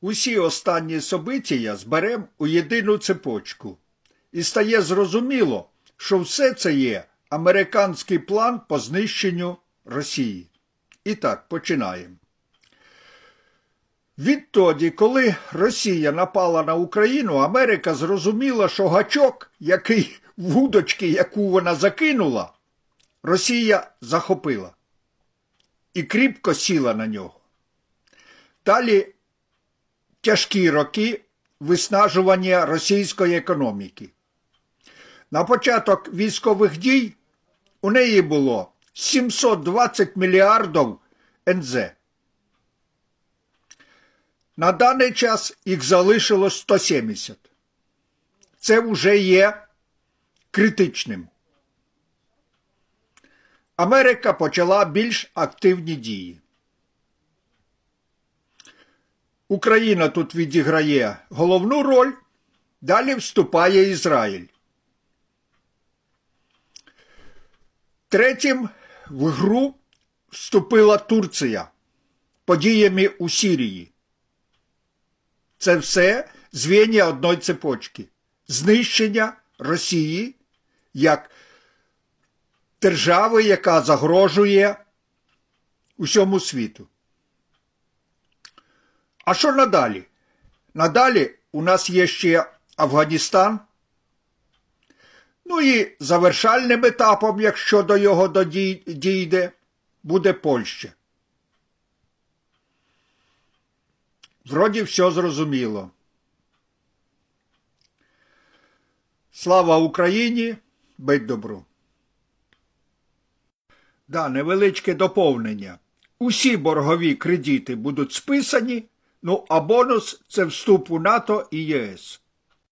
Усі останні события зберем у єдину цепочку. І стає зрозуміло, що все це є американський план по знищенню Росії. І так, починаємо. Відтоді, коли Росія напала на Україну, Америка зрозуміла, що гачок, який вудочки, яку вона закинула, Росія захопила і кріпко сіла на нього. Далі тяжкі роки виснажування російської економіки. На початок військових дій у неї було 720 мільярдів НЗ. На даний час їх залишилось 170. Це вже є критичним. Америка почала більш активні дії. Україна тут відіграє головну роль, далі вступає Ізраїль. Третім в гру вступила Турція подіями у Сірії. Це все звіння одної цепочки знищення Росії як держави, яка загрожує усьому світу. А що надалі? Надалі у нас є ще Афганістан. Ну і завершальним етапом, якщо до його дійде, буде Польща. Вроді все зрозуміло. Слава Україні, будь добру. Да, невеличке доповнення. Усі боргові кредити будуть списані, ну а бонус це вступ у НАТО і ЄС.